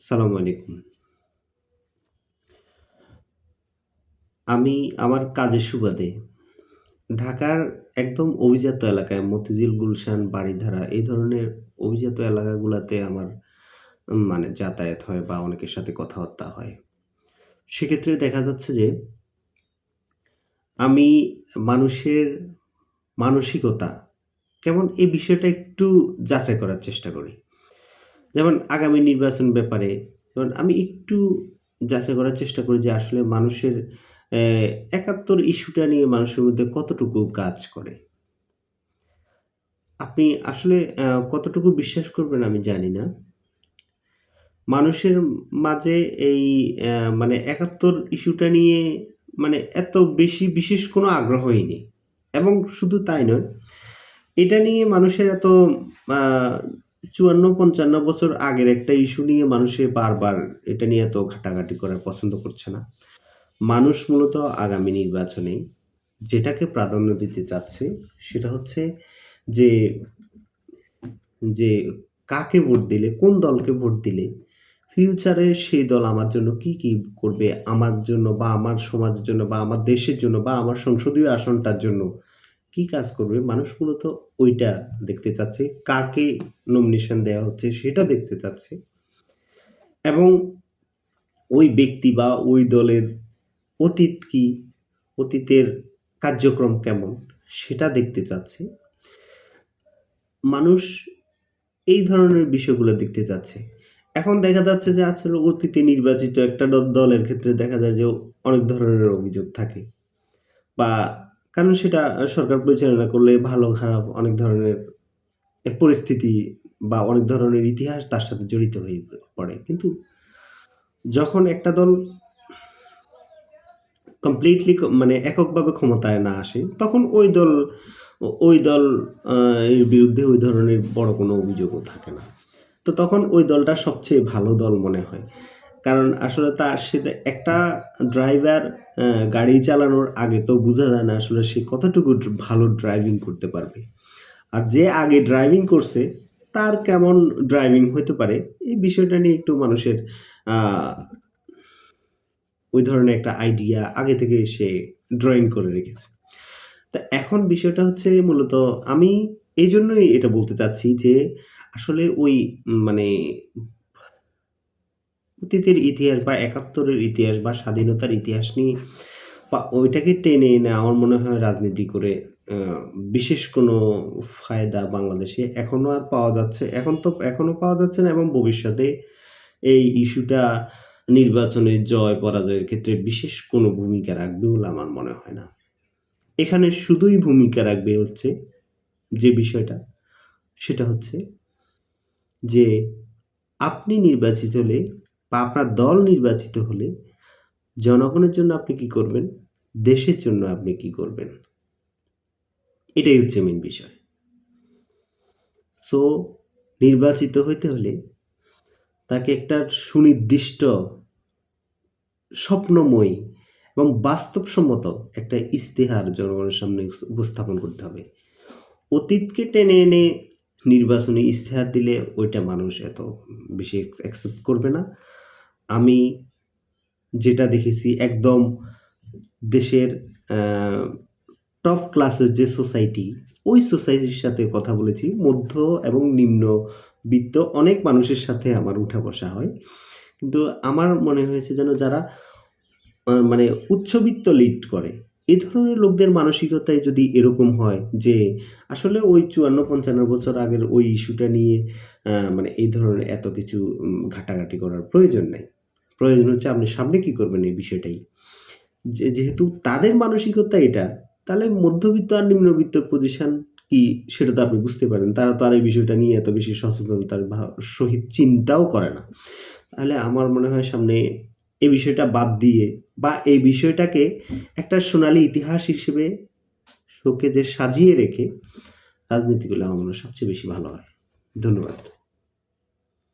সালামু আলাইকুম। আমি আমার কাজের সুবাদে ঢাকার একদম অভিজাত এলাকায় মতিঝিল, গুলশান, বারিধারা এই ধরনের অভিজাত এলাকাগুলোতে আমার মানে যাতায়াত হয় বা অনেকের সাথে কথাবার্তা হয়। সেক্ষেত্রে দেখা যাচ্ছে যে আমি মানুষের মানসিকতা কেমন এই বিষয়টা একটু যাচাই করার চেষ্টা করি। যেমন আগামী নির্বাচন ব্যাপারে যেমন আমি একটু যাচাই করার চেষ্টা করি যে আসলে মানুষের একাত্তর ইস্যুটা নিয়ে মানুষের মধ্যে কতটুকু কাজ করে। আপনি আসলে কতটুকু বিশ্বাস করবেন আমি জানি না। মানুষের মাঝে এই মানে ৭১ ইস্যুটা নিয়ে মানে এত বেশি বিশেষ কোনো আগ্রহই নেই। এবং শুধু তাই নয়, এটা নিয়ে মানুষের এত আ ৫৪-৫৫ বছর আগের একটা ইস্যু নিয়ে মানুষে বারবার এটা নিয়ে এত ঘাটাঘাটি করা পছন্দ করছে না। মানুষ মূলত আগামী নির্বাচনে যেটাকে প্রাধান্য দিতে চাচ্ছে সেটা হচ্ছে যে, যে কাকে ভোট দিলে, কোন দলকে ভোট দিলে ফিউচারে সেই দল আমার জন্য কি, কি করবে, আমার জন্য বা আমার সমাজের জন্য বা আমার দেশের জন্য বা আমার সংসদীয় আসনটার জন্য কি কাজ করবে মানুষ মূলত ওইটা দেখতে চাচ্ছে। কাকে নমিনেশন দেওয়া হচ্ছে সেটা দেখতে চাচ্ছে। এবং ওই ব্যক্তি বা ওই দলের অতীত কি, অতীতের কার্যক্রম কেমন সেটা দেখতে চাচ্ছে। মানুষ এই ধরনের বিষয়গুলো দেখতে চাচ্ছে। এখন দেখা যাচ্ছে যে আসলে অতীতে নির্বাচিত একটা দলের ক্ষেত্রে দেখা যায় যে অনেক ধরনের অভিযোগ থাকে। বা কারণ সেটা সরকার পরিচালনা করলে ভালো খারাপ অনেক ধরনের পরিস্থিতি বা অনেক ধরনের ইতিহাস তার সাথে জড়িত হয়ে পড়ে। কিন্তু যখন একটা দল কমপ্লিটলি মানে এককভাবে ক্ষমতায় না আসে, তখন ওই দল ওই দল এর বিরুদ্ধে ওই ধরনের বড় কোনো অভিযোগও থাকে না। তো তখন ওই দলটা সবচেয়ে ভালো দল মনে হয়। কারণ আসলে তার সাথে একটা ড্রাইভার গাড়ি চালানোর আগে তো বোঝা যায় না আসলে সে কতটুকু ভালো ড্রাইভিং করতে পারবে। আর যে আগে ড্রাইভিং করছে, তার কেমন ড্রাইভিং হতে পারে, এই বিষয়টা নিয়ে একটু মানুষের ওই ধরনের একটা আইডিয়া আগে থেকেই সে ড্রয়িং করে রেখেছে। তো এখন বিষয়টা হচ্ছে মূলত আমি এই জন্যই এটা বলতে চাচ্ছি যে আসলে ওই মানে অতীতের ইতিহাস বা একাত্তরের ইতিহাস বা স্বাধীনতার ইতিহাস নিয়ে বা ওইটাকে টেনে এনে আমার মনে হয় রাজনীতি করে বিশেষ কোনো ফায়দা বাংলাদেশে এখনও আর পাওয়া যাচ্ছে, এখন তো এখনও পাওয়া যাচ্ছে না এবং ভবিষ্যতে এই ইস্যুটা নির্বাচনে জয় পরাজয়ের ক্ষেত্রে বিশেষ কোনো ভূমিকা রাখবে বলে আমার মনে হয় না। এখানে শুধুই ভূমিকা রাখবে হচ্ছে যে বিষয়টা, সেটা হচ্ছে যে আপনি নির্বাচিত হলে বা আপনার দল নির্বাচিত হলে জনগণের জন্য আপনি কি করবেন? দেশের জন্য আপনি কি করবেন? এটাই হচ্ছে মেন বিষয়। সো নির্বাচিত হইতে হলে তাকে একটা সুনির্দিষ্ট স্বপ্নময়ী এবং বাস্তবসম্মত একটা ইস্তেহার জনগণের সামনে উপস্থাপন করতে হবে। অতীতকে টেনে এনে নির্বাচনী ইস্তেহার দিলে ওইটা মানুষ এত বেশি অ্যাকসেপ্ট করবে না। আমি যেটা দেখেছি একদম দেশের টপ ক্লাসের যে সোসাইটি, ওই সোসাইটির সাথে কথা বলেছি। মধ্য এবং নিম্নবিত্ত অনেক মানুষের সাথে আমার উঠা-বসা হয়। কিন্তু আমার মনে হয়েছে যেন যারা মানে উচ্চবিত্ত লিড করে, এ ধরনের লোকদের মানসিকতায় যদি এরকম হয় যে আসলে ওই ৫৪-৫৫ বছর আগের ওই ইস্যুটা নিয়ে মানে এই ধরনের এত কিছু ঘাটাঘাটি করার প্রয়োজন নাই। প্রয়োজন হচ্ছে আপনি সামনে কি করবেন এই বিষয়টাই। যে যেহেতু তাদের মানসিকতা এটা, তাহলে মধ্যবিত্ত আর নিম্নবিত্ত পজিশন কি সেটা তো আপনি বুঝতে পারেন। তারা তো আর এই বিষয়টা নিয়ে এত বেশি সচেতনতার সহিত চিন্তাও করে না। তাহলে আমার মনে হয় সামনে এই বিষয়টা বাদ দিয়ে বা এই বিষয়টাকে একটা সোনালী ইতিহাস হিসেবে শোকেজে সাজিয়ে রেখে রাজনীতিগুলো আমার মনে সবচেয়ে বেশি ভালো হয়। ধন্যবাদ।